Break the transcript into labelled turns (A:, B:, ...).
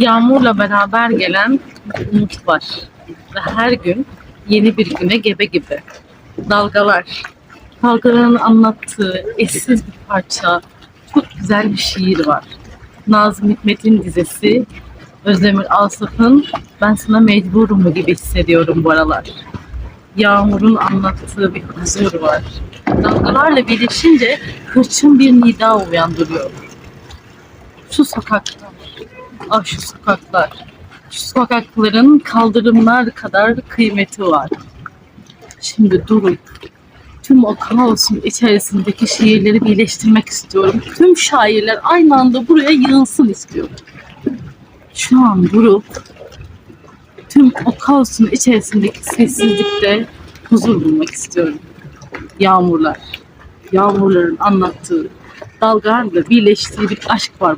A: Yağmurla beraber gelen umut var. Ve her gün yeni bir güne gebe gibi. Dalgalar. Dalgaların anlattığı eşsiz bir parça, çok güzel bir şiir var. Nazım Hikmet'in dizesi, Özdemir Asaf'ın Ben Sana Mecburum gibi hissediyorum bu aralar. Yağmur'un anlattığı bir huzur var. Dalgalarla birleşince hırçın bir nida uyandırıyor. Şu sokaklar, ah şu sokaklar, şu sokakların kaldırımlar kadar kıymeti var. Şimdi durup tüm o kaosun içerisindeki şiirleri birleştirmek istiyorum. Tüm şairler aynı anda buraya yığılsın istiyorum. Şu an durup tüm o kaosun içerisindeki sessizlikte huzur bulmak istiyorum. Yağmurlar, yağmurların anlattığı dalgalarla birleştiği bir aşk var